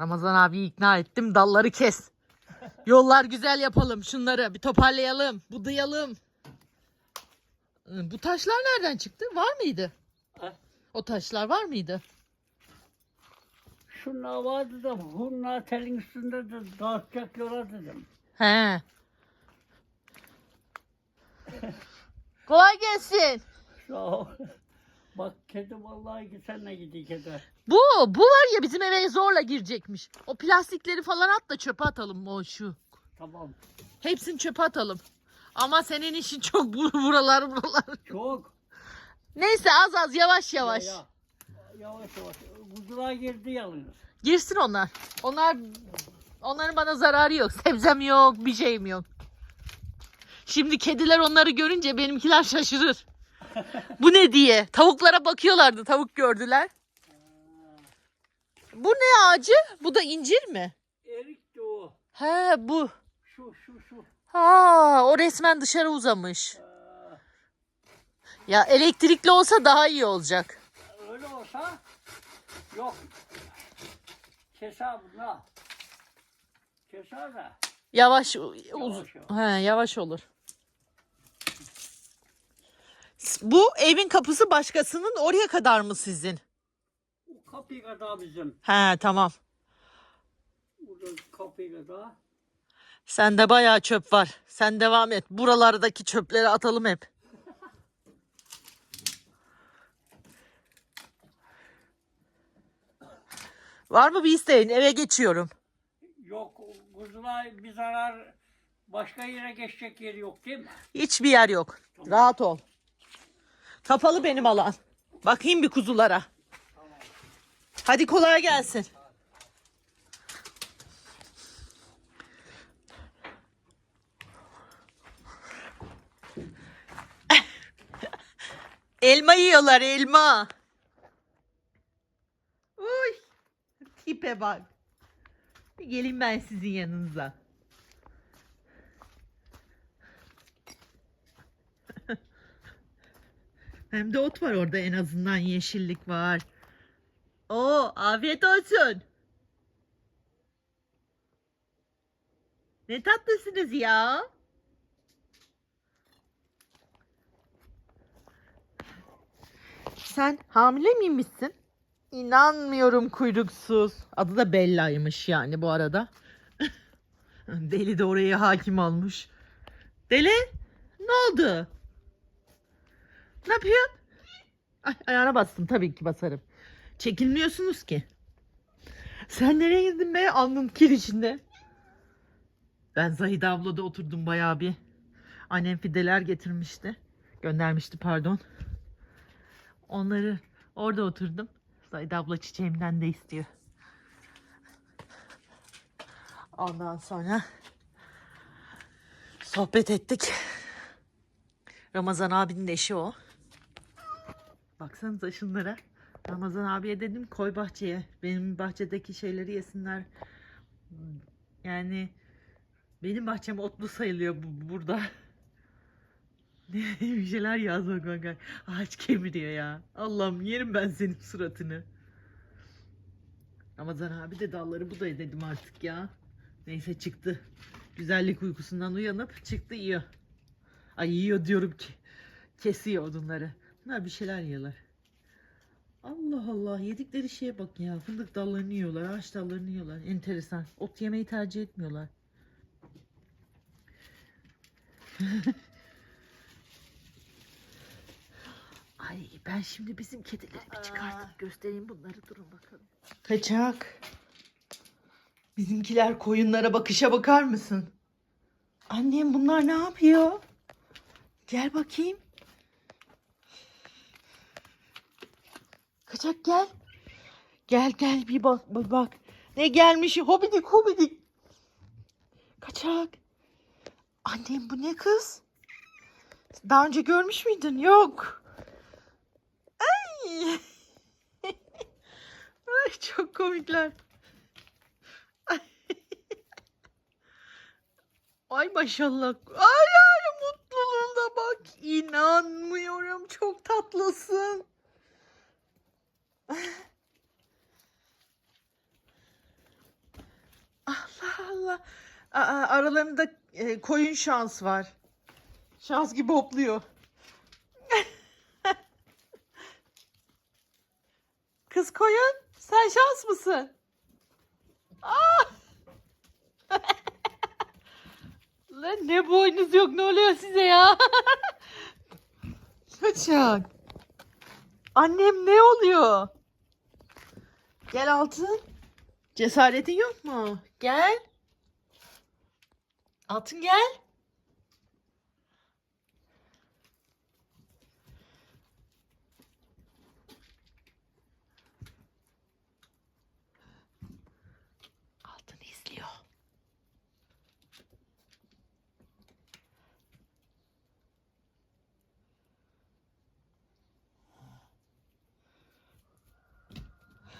Ramazan abi ikna ettim dalları kes. Yollar güzel yapalım şunları bir toparlayalım budayalım. Ee, Bu taşlar nereden çıktı? Var mıydı? Ha? O taşlar var mıydı? Şunlar vardı da bunlar telin üstünde de dağıtacak yola dedim. He. Kolay gelsin. Sağ ol. Bak kedi vallahi ki senle gidiyor kedi. Bu, bu var ya bizim eve zorla girecekmiş. O plastikleri falan at da çöpe atalım o şu. Tamam. Hepsini çöpe atalım. Ama senin işin çok bu- buralar buralar. Çok. Neyse az az yavaş yavaş. Ya, ya. Yavaş yavaş. Kuzular girdi yalnız. Girsin onlar. Onlar onların bana zararı yok. Sebzem yok, bir şeyim yok. Şimdi kediler onları görünce benimkiler şaşırır. Bu ne diye. Tavuklara bakıyorlardı. Tavuk gördüler. Bu ne ağacı? Bu da incir mi? Erik de o. He bu. Şu şu şu. Ha, o resmen dışarı uzamış. Ya elektrikli olsa daha iyi olacak. öyle olsa yok. Keser bunlar. Keser de. Yavaş uz Yavaş He, yavaş olur. Bu evin kapısı başkasının oraya kadar mı sizin? O kapı kadar bizim. He tamam. Burada kapı kadar. Sende bayağı çöp var. Sen devam et. Buralardaki çöpleri atalım hep. Var mı bir isteğin? Eve geçiyorum. Yok kuzular bir zarar başka yere geçecek yeri yok değil mi? Hiçbir yer yok. Rahat ol. Kapalı benim alan. Bakayım bir kuzulara. Hadi kolay gelsin. elma yiyorlar elma. Uy. Tipe bak. Bir geleyim ben sizin yanınıza. Hem de ot var orada en azından yeşillik var. Oo afiyet olsun. Ne tatlısınız ya. Sen hamile miymişsin? İnanmıyorum kuyruksuz. Adı da Bella'ymış yani bu arada. Deli de oraya hakim olmuş. Deli ne oldu? Ne yapıyorsun? Ay, ayağına bastım tabii ki basarım. Çekilmiyorsunuz ki. Sen nereye girdin be alnın kir içinde? Ben Zahide ablada oturdum bayağı bir. Annem fideler getirmişti. Göndermişti pardon. Onları orada oturdum. Zahide abla çiçeğimden de istiyor. Ondan sonra sohbet ettik. Ramazan abinin eşi o. Baksanıza şunlara. Ramazan abiye dedim koy bahçeye. Benim bahçedeki şeyleri yesinler. Yani benim bahçem otlu sayılıyor bu, burada. bir şeyler yazma kanka. Ağaç kemiriyor ya. Allah'ım yerim ben senin suratını. Ramazan abi de dalları budayı dedim artık ya. Neyse çıktı. Güzellik uykusundan uyanıp çıktı yiyor. Ay yiyor diyorum ki. Kesiyor odunları. Bunlar bir şeyler yiyorlar. Allah Allah yedikleri şeye bak ya. Fındık dallarını yiyorlar, ağaç dallarını yiyorlar. Enteresan. Ot yemeyi tercih etmiyorlar. Ay ben şimdi bizim kedileri bir çıkartıp göstereyim bunları durun bakalım. Kaçak. Bizimkiler koyunlara bakışa bakar mısın? Annem bunlar ne yapıyor? Gel bakayım. Kaçak gel. Gel gel bir bak bak bak. Ne gelmiş? Hobidik hobidik. Kaçak. Annem bu ne kız? Daha önce görmüş müydün? Yok. Ay. Ay çok komikler. Ay. Maşallah. Ay ay mutluluğuna bak. İnanmıyorum. Çok tatlısın. Aa, aralarında e, koyun şans var. Şans gibi hopluyor. Kız koyun sen şans mısın? Aa! Lan ne boynuz yok ne oluyor size ya? Kaçak. Annem ne oluyor? Gel altın. Cesaretin yok mu? Gel. Altın gel. Altın izliyor.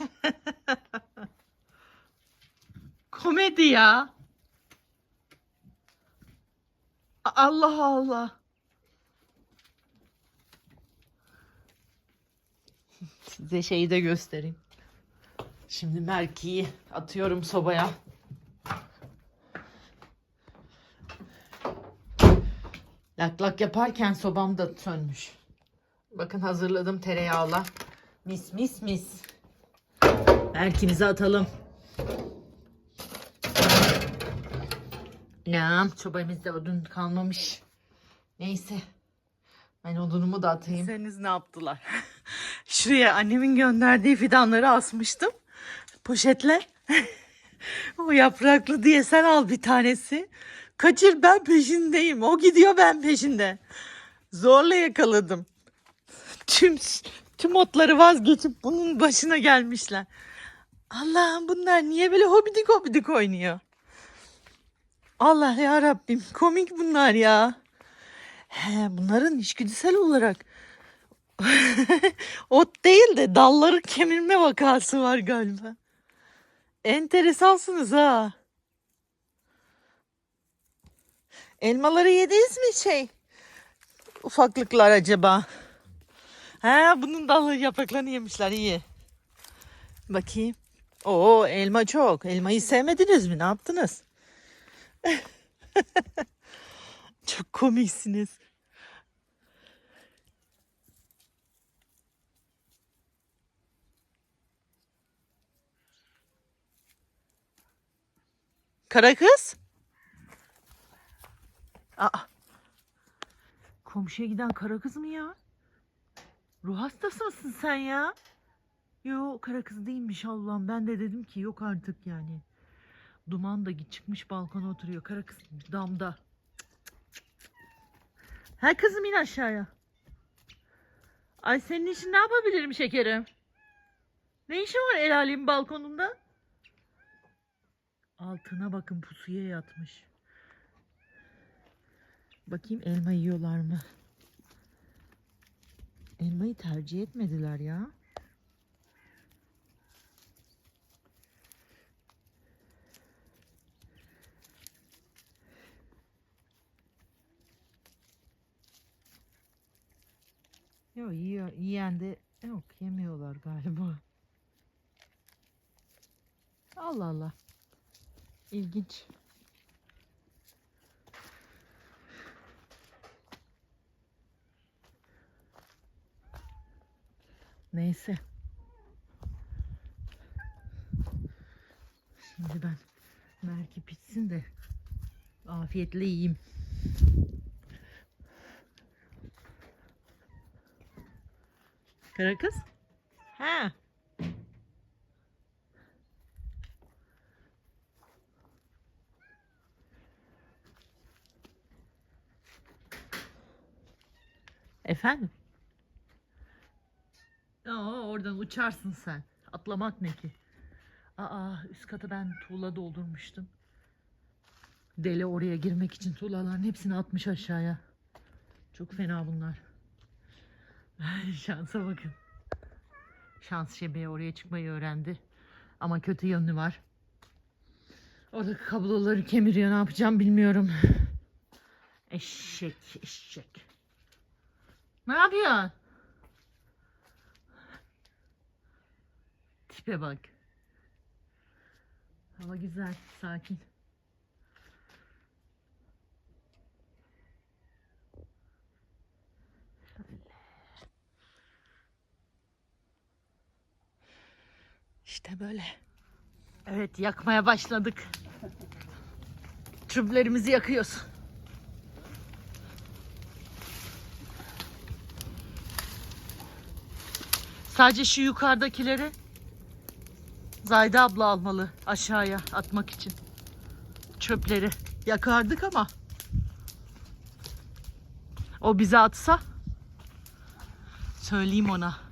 Komedi ya. Allah Allah. Size şeyi de göstereyim. Şimdi Merki'yi atıyorum sobaya. Lak lak yaparken sobam da sönmüş. Bakın hazırladım tereyağla. Mis mis mis. Merkimizi atalım. Ya çobamızda odun kalmamış. Neyse. Ben odunumu da atayım. Seniz ne yaptılar? Şuraya annemin gönderdiği fidanları asmıştım. Poşetle. o yapraklı diye sen al bir tanesi. Kaçır ben peşindeyim. O gidiyor ben peşinde. Zorla yakaladım. Tüm tüm otları vazgeçip bunun başına gelmişler. Allah'ım bunlar niye böyle hobidik hobidik oynuyor? Allah ya Rabbim komik bunlar ya. He, bunların içgüdüsel olarak ot değil de dalları kemirme vakası var galiba. Enteresansınız ha. Elmaları yediniz mi şey? Ufaklıklar acaba? He, bunun dalı yapraklarını yemişler iyi. Bakayım. Oo elma çok. Elmayı sevmediniz mi? Ne yaptınız? Çok komiksiniz. Kara kız? Aa. Komşuya giden kara kız mı ya? Ruh hastası mısın sen ya? Yo kara kız değilmiş Allah'ım. Ben de dedim ki yok artık yani. Duman da çıkmış balkona oturuyor. Kara kız damda. Ha kızım in aşağıya. Ay senin için ne yapabilirim şekerim? Ne işin var el alemin balkonunda? Altına bakın pusuya yatmış. Bakayım elma yiyorlar mı? Elmayı tercih etmediler ya. Yok yiyor, yiyen de yok yemiyorlar galiba. Allah Allah. İlginç. Neyse. Şimdi ben Merki bitsin de afiyetle yiyeyim. Kara kız? Ha. Efendim? Aa, oradan uçarsın sen. Atlamak ne ki? Aa, üst katı ben tuğla doldurmuştum. Deli oraya girmek için tuğlaların hepsini atmış aşağıya. Çok fena bunlar. Şansa bakın. Şans şebeği oraya çıkmayı öğrendi. Ama kötü yönü var. Oradaki kabloları kemiriyor. Ne yapacağım bilmiyorum. Eşek, eşek. Ne yapıyorsun? Tipe bak. Hava güzel, sakin. İşte böyle. Evet yakmaya başladık. Çöplerimizi yakıyoruz. Sadece şu yukarıdakileri Zayda abla almalı aşağıya atmak için. Çöpleri yakardık ama o bize atsa söyleyeyim ona.